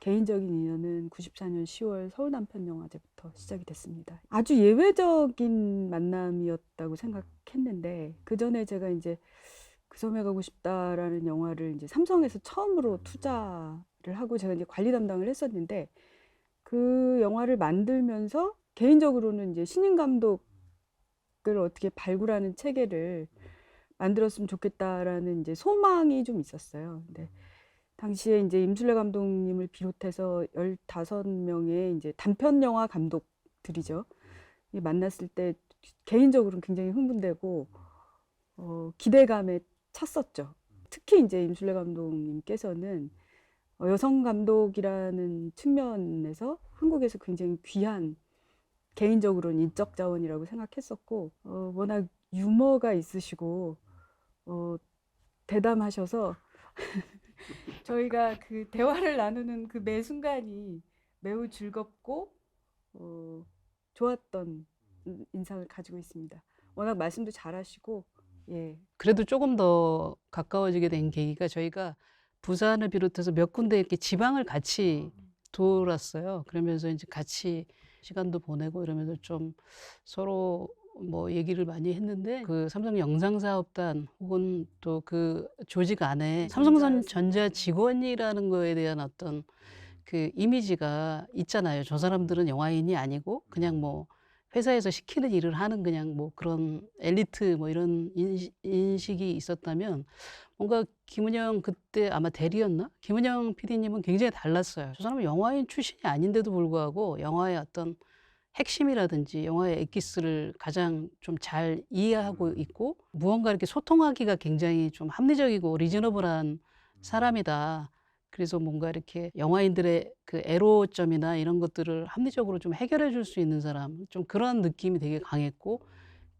개인적인 인연은 94년 10월 서울 남편 영화제부터 시작이 됐습니다. 아주 예외적인 만남이었다고 생각했는데 그 전에 제가 이제 그 섬에 가고 싶다라는 영화를 이제 삼성에서 처음으로 투자를 하고 제가 이제 관리 담당을 했었는데 그 영화를 만들면서 개인적으로는 이제 신인 감독을 어떻게 발굴하는 체계를 만들었으면 좋겠다라는 이제 소망이 좀 있었어요. 근데 당시에 이제 임술래 감독님을 비롯해서 15명의 이제 단편 영화 감독들이죠. 이 만났을 때 개인적으로는 굉장히 흥분되고 어, 기대감에 찼었죠. 특히 이제 임술래 감독님께서는 어, 여성 감독이라는 측면에서 한국에서 굉장히 귀한 개인적으로는 인적 자원이라고 생각했었고 어, 워낙 유머가 있으시고 어, 대담하셔서 저희가 그 대화를 나누는 그 매 순간이 매우 즐겁고 어, 좋았던 인- 인상을 가지고 있습니다. 워낙 말씀도 잘하시고 예 그래도 조금 더 가까워지게 된 계기가 저희가 부산을 비롯해서 몇 군데 이렇게 지방을 같이 돌았어요. 그러면서 이제 같이 시간도 보내고 이러면서 좀 서로 뭐 얘기를 많이 했는데 그 삼성 영상사업단 혹은 또 그 조직 안에 삼성 전자 직원이라는 거에 대한 어떤 그 이미지가 있잖아요. 저 사람들은 영화인이 아니고 그냥 뭐 회사에서 시키는 일을 하는 그냥 뭐 그런 엘리트 뭐 이런 인식이 있었다면 뭔가 김은영 그때 아마 대리였나? 김은영 PD님은 굉장히 달랐어요. 저 사람은 영화인 출신이 아닌데도 불구하고 영화의 어떤 핵심이라든지 영화의 엑기스를 가장 좀 잘 이해하고 있고 무언가 이렇게 소통하기가 굉장히 좀 합리적이고 리저너블한 사람이다. 그래서 뭔가 이렇게 영화인들의 그 애로점이나 이런 것들을 합리적으로 좀 해결해 줄 수 있는 사람, 좀 그런 느낌이 되게 강했고,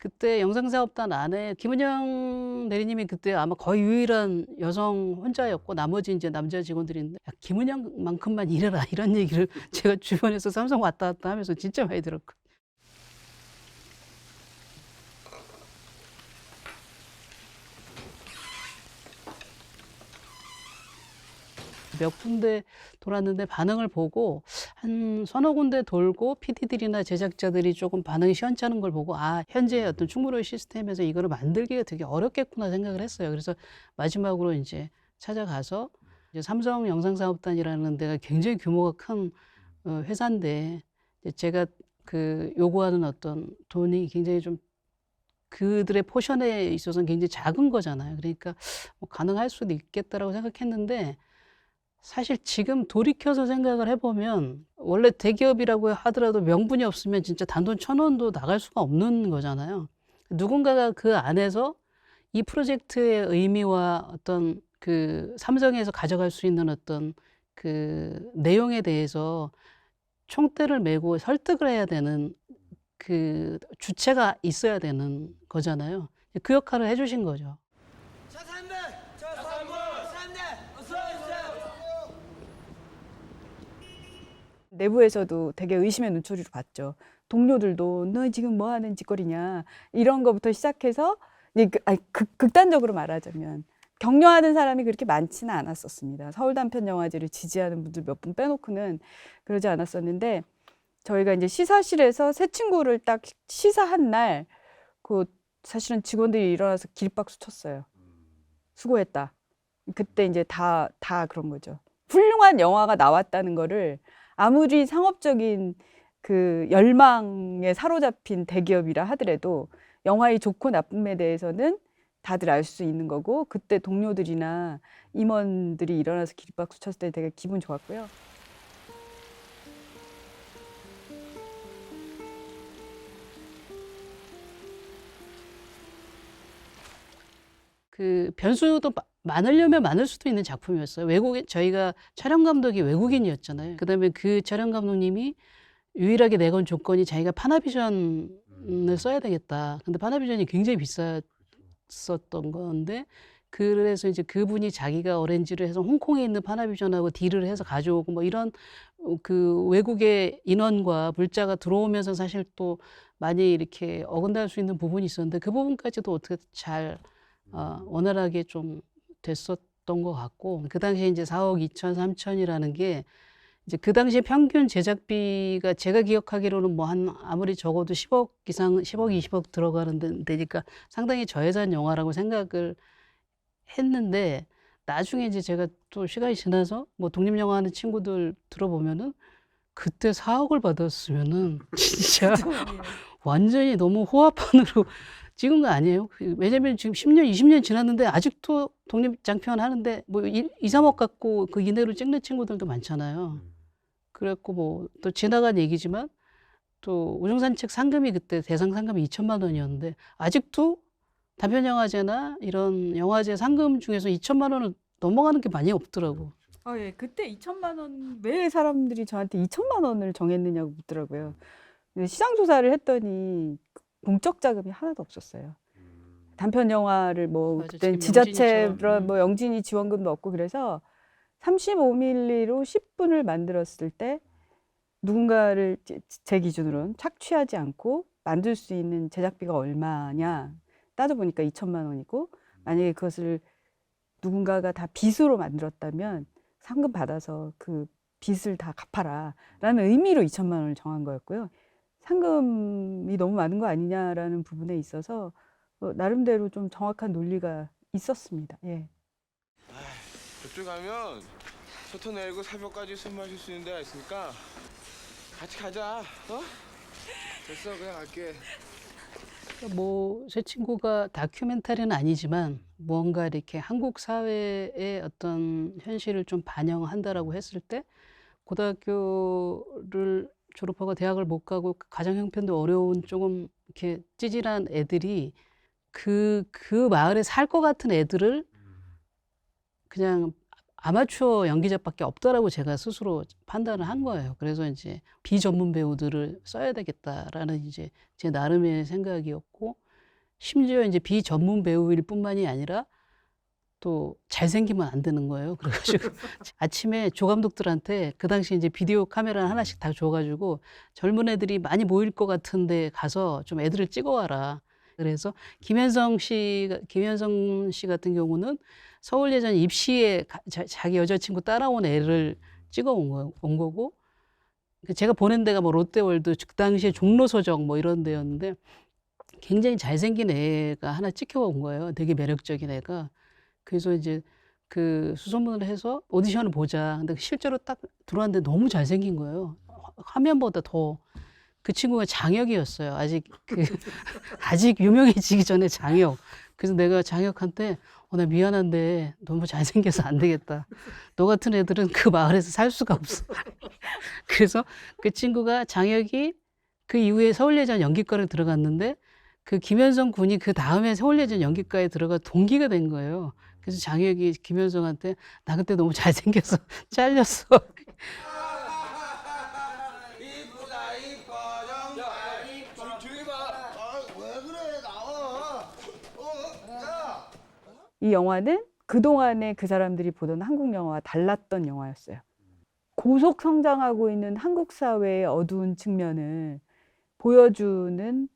그때 영상사업단 안에 김은영 대리님이 그때 아마 거의 유일한 여성 혼자였고, 나머지 이제 남자 직원들인데, 야, 김은영만큼만 일해라. 이런 얘기를 제가 주변에서 삼성 왔다 갔다 하면서 진짜 많이 들었고. 몇 군데 돌았는데 반응을 보고 한 서너 군데 돌고 PD들이나 제작자들이 조금 반응이 시원찮은 걸 보고 아 현재 어떤 충무로 시스템에서 이거를 만들기가 되게 어렵겠구나 생각을 했어요. 그래서 마지막으로 이제 찾아가서 이제 삼성 영상사업단이라는 데가 굉장히 규모가 큰 어, 회사인데 제가 그 요구하는 어떤 돈이 굉장히 좀 그들의 포션에 있어서는 굉장히 작은 거잖아요. 그러니까 뭐 가능할 수도 있겠다라고 생각했는데 사실 지금 돌이켜서 생각을 해보면 원래 대기업이라고 하더라도 명분이 없으면 진짜 단돈 천 원도 나갈 수가 없는 거잖아요. 누군가가 그 안에서 이 프로젝트의 의미와 어떤 그 삼성에서 가져갈 수 있는 어떤 그 내용에 대해서 총대를 메고 설득을 해야 되는 그 주체가 있어야 되는 거잖아요. 그 역할을 해주신 거죠. 차 3대! 차 3번! 3대! 어서 오세요! 내부에서도 되게 의심의 눈초리로 봤죠. 동료들도 너 지금 뭐 하는 짓거리냐 이런 거부터 시작해서 그, 아니, 극, 극단적으로 말하자면 격려하는 사람이 그렇게 많지는 않았었습니다. 서울 단편 영화제를 지지하는 분들 몇 분 빼놓고는 그러지 않았었는데 저희가 이제 시사실에서 새 친구를 딱 시사한 날 그 사실은 직원들이 일어나서 기립박수 쳤어요. 수고했다. 그때 이제 다 다 그런 거죠. 훌륭한 영화가 나왔다는 거를 아무리 상업적인 그 열망에 사로잡힌 대기업이라 하더라도 영화의 좋고 나쁨에 대해서는 다들 알 수 있는 거고 그때 동료들이나 임원들이 일어나서 기립박수 쳤을 때 되게 기분 좋았고요. 그 변수도 마- 많으려면 많을 수도 있는 작품이었어요. 외국인 저희가 촬영 감독이 외국인이었잖아요. 그다음에 그 촬영 감독님이 유일하게 내건 조건이 자기가 파나비전을 써야 되겠다. 근데 파나비전이 굉장히 비쌌었던 건데 그래서 이제 그분이 자기가 어렌지를 해서 홍콩에 있는 파나비전하고 딜을 해서 가져오고 뭐 이런 어, 그 외국의 인원과 물자가 들어오면서 사실 또 많이 이렇게 어긋날 수 있는 부분이 있었는데 그 부분까지도 어떻게 잘 어, 원활하게 좀 됐었던 것 같고 그 당시에 이제 4억 2천 3천이라는 게 이제 그 당시에 평균 제작비가 제가 기억하기로는 뭐 한 아무리 적어도 10억 이상 10억 20억 들어가는 데- 데니까 상당히 저예산 영화라고 생각을 했는데 나중에 이제 제가 또 시간이 지나서 뭐 독립 영화 하는 친구들 들어보면은 그때 4억을 받았으면은 진짜 완전히 너무 호화판으로 거 아니에요? 그- 왜냐면 지금 10년, 20년 지났는데 아직도 독립 장편 하는데 뭐 2, 3억 갖고 그 이내로 찍는 친구들도 많잖아요. 그랬고 뭐 또 지나간 얘기지만 또 우정산 책 상금이 그때 대상 상금이 2천만 원이었는데 아직도 단편 영화제나 이런 영화제 상금 중에서 2천만 원을 넘어가는 게 많이 없더라고. 아, 예. 그때 2천만 원, 왜 사람들이 저한테 2천만 원을 정했느냐고 묻더라고요. 시장 조사를 했더니 공적 자금이 하나도 없었어요. 단편 영화를 뭐 맞아, 그때 지금 지자체 영진이처럼, 음. 뭐 영진이 지원금도 없고 그래서 35mm로 10분을 만들었을 때 누군가를 제- 제 기준으로는 착취하지 않고 만들 수 있는 제작비가 얼마냐 따져 보니까 2천만 원이고 만약에 그것을 누군가가 다 빚으로 만들었다면 상금 받아서 그 빚을 다 갚아라 라는 의미로 2천만 원을 정한 거였고요. 상금이 너무 많은 거 아니냐라는 부분에 있어서 어, 나름대로 좀 정확한 논리가 있었습니다. 예. 저쪽 가면 소토 내리고 새벽까지 술 마실 수 있는 데가 있으니까 같이 가자. 어? 됐어, 그냥 갈게. 뭐 제 친구가 다큐멘터리는 아니지만 무언가 이렇게 한국 사회의 어떤 현실을 좀 반영한다라고 했을 때 고등학교를 졸업하고 대학을 못 가고 가정 형편도 어려운 조금 이렇게 찌질한 애들이 그 그 마을에 살 것 같은 애들을 그냥 아마추어 연기자밖에 없다라고 제가 스스로 판단을 한 거예요. 그래서 이제 비전문 배우들을 써야 되겠다라는 이제 제 나름의 생각이었고 심지어 이제 비전문 배우일 뿐만이 아니라 또 잘생기면 안 되는 거예요. 그래가지고 아침에 조감독들한테 그 당시 이제 비디오 카메라 하나씩 다 줘가지고 젊은 애들이 많이 모일 것 같은데 가서 좀 애들을 찍어와라. 그래서 김현성 씨, 김현성 씨 같은 경우는 서울 예전 입시에 가- 자, 자기 여자친구 따라온 애를 찍어 온, 거, 온 거고 그 제가 보낸 데가 뭐 롯데월드 그 당시에 종로서적 뭐 이런 데였는데 굉장히 잘생긴 애가 하나 찍혀온 거예요. 되게 매력적인 애가. 그래서 이제 그 수소문을 해서 오디션을 보자. 근데 실제로 딱 들어왔는데 너무 잘생긴 거예요. 화- 화면보다 더. 그 친구가 장혁이었어요. 아직 그 아직 유명해지기 전에 장혁. 그래서 내가 장혁한테 어, 나 미안한데 너무 잘생겨서 안 되겠다. 너 같은 애들은 그 마을에서 살 수가 없어. 그래서 그 친구가 장혁이 그 이후에 서울예전 연기과를 들어갔는데 그 김현성 군이 그 다음에 서울예전 연기과에 들어가 동기가 된 거예요. 그래서 장혁이 김현성한테 나 그때 너무 잘생겨서 잘렸어. 이 영화는 그동안에 그 사람들이 보던 한국 영화와 달랐던 영화였어요. 고속 성장하고 있는 한국 사회의 어두운 측면을 보여주는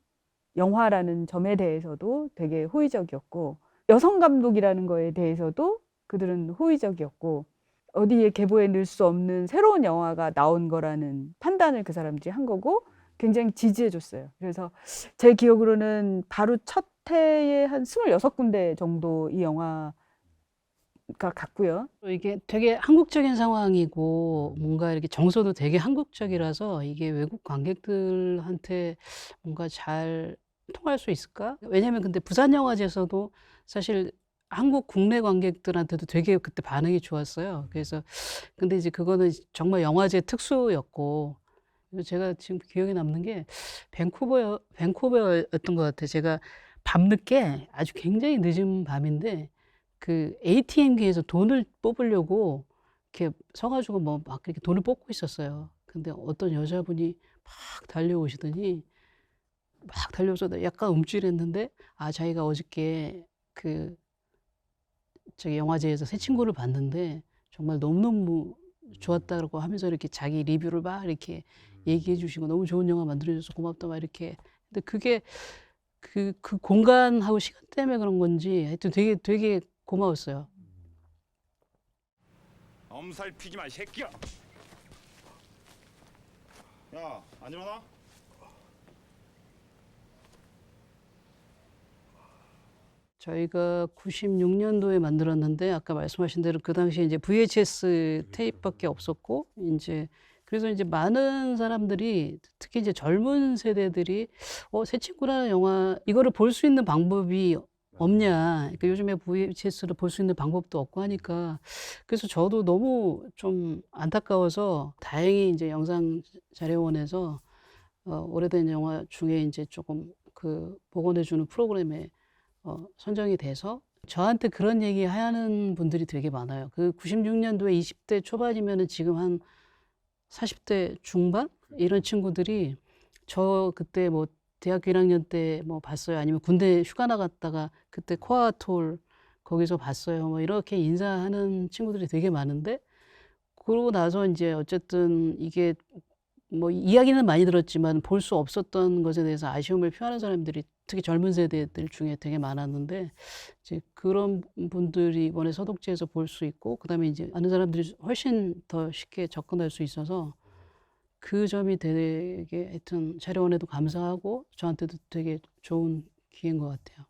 영화라는 점에 대해서도 되게 호의적이었고 여성 감독이라는 거에 대해서도 그들은 호의적이었고 어디에 계보에 넣을 수 없는 새로운 영화가 나온 거라는 판단을 그 사람들이 한 거고 굉장히 지지해 줬어요. 그래서 제 기억으로는 바로 첫 해에 한 26군데 정도 이 영화가 갔고요. 이게 되게 한국적인 상황이고 뭔가 이렇게 정서도 되게 한국적이라서 이게 외국 관객들한테 뭔가 잘 통할 수 있을까? 왜냐면 근데 부산 영화제에서도 사실 한국 국내 관객들한테도 되게 그때 반응이 좋았어요. 그래서 근데 이제 그거는 정말 영화제 특수였고 제가 지금 기억에 남는 게 밴쿠버 밴쿠버였던 것 같아요. 제가 밤늦게 아주 굉장히 늦은 밤인데 그 ATM기에서 돈을 뽑으려고 이렇게 서가지고 뭐 막 이렇게 돈을 뽑고 있었어요. 근데 어떤 여자분이 막 달려오시더니 막 달려오서 약간 움찔했는데 아 자기가 어저께 그 저기 영화제에서 새 친구를 봤는데 정말 너무너무 좋았다고 하면서 이렇게 자기 리뷰를 막 이렇게 얘기해 주시고 너무 좋은 영화 만들어줘서 고맙다 막 이렇게 근데 그게 그, 그 공간하고 시간 때문에 그런 건지 하여튼 되게 되게 고마웠어요. 엄살 피지 마, 이 새끼야. 야, 안 일어나? 저희가 96년도에 만들었는데 아까 말씀하신 대로 그 당시에 이제 VHS 테이프밖에 없었고 이제 그래서 이제 많은 사람들이 특히 이제 젊은 세대들이 어, 새 친구라는 영화 이거를 볼 수 있는 방법이 없냐. 그러니까 요즘에 VHS를 볼 수 있는 방법도 없고 하니까 그래서 저도 너무 좀 안타까워서 다행히 이제 영상 자료원에서 어, 오래된 영화 중에 이제 조금 그 복원해 주는 프로그램에 어, 선정이 돼서 저한테 그런 얘기 하는 분들이 되게 많아요. 그 96년도에 20대 초반이면은 지금 한 40대 중반 이런 친구들이 저 그때 뭐 대학교 1학년 때 뭐 봤어요. 아니면 군대 휴가 나갔다가 그때 코아톨 거기서 봤어요. 뭐 이렇게 인사하는 친구들이 되게 많은데 그러고 나서 이제 어쨌든 이게 뭐 이야기는 많이 들었지만 볼 수 없었던 것에 대해서 아쉬움을 표하는 사람들이 특히 젊은 세대들 중에 되게 많았는데 이제 그런 분들이 이번에 서독지에서 볼 수 있고 그다음에 이제 아는 사람들이 훨씬 더 쉽게 접근할 수 있어서 그 점이 되게 하여튼 자료원에도 감사하고 저한테도 되게 좋은 기회인 것 같아요.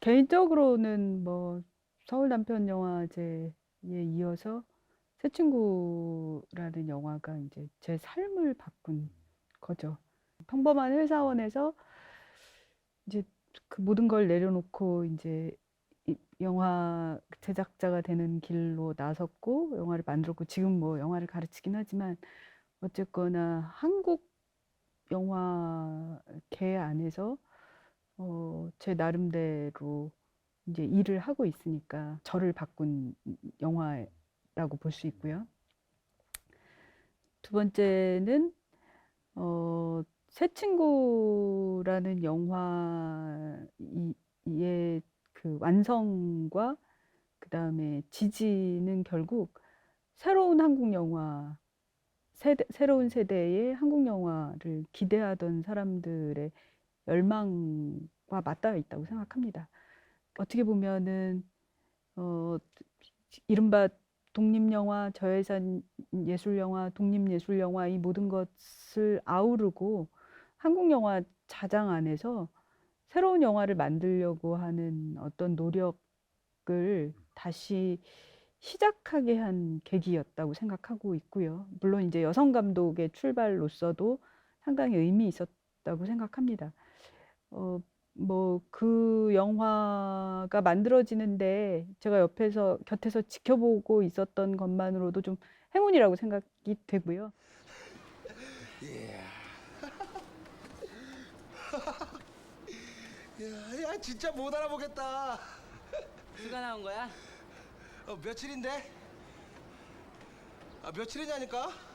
개인적으로는 뭐 서울 남편 영화제에 이어서 새 친구라는 영화가 이제 제 삶을 바꾼 거죠. 평범한 회사원에서 이제 그 모든 걸 내려놓고 이제 이 영화 제작자가 되는 길로 나섰고 영화를 만들었고 지금 뭐 영화를 가르치긴 하지만 어쨌거나 한국 영화계 안에서 어, 제 나름대로 이제 일을 하고 있으니까 저를 바꾼 영화 라고 볼 수 있고요. 두 번째는 어, 새 친구라는 영화의 그 완성과 그 다음에 지지는 결국 새로운 한국 영화 세대, 새로운 세대의 한국 영화를 기대하던 사람들의 열망과 맞닿아 있다고 생각합니다. 어떻게 보면은 어, 이른바 독립영화, 저예산 예술영화, 독립예술영화 이 모든 것을 아우르고 한국 영화 자장 안에서 새로운 영화를 만들려고 하는 어떤 노력을 다시 시작하게 한 계기였다고 생각하고 있고요. 물론 이제 여성 감독의 출발로서도 상당히 의미 있었다고 생각합니다. 어, 뭐 그 영화가 만들어지는데 제가 옆에서 곁에서 지켜보고 있었던 것만으로도 좀 행운이라고 생각이 되고요. 야, 야 진짜 못 알아보겠다. 누가 나온 거야? 어, 며칠인데? 아 며칠이냐니까?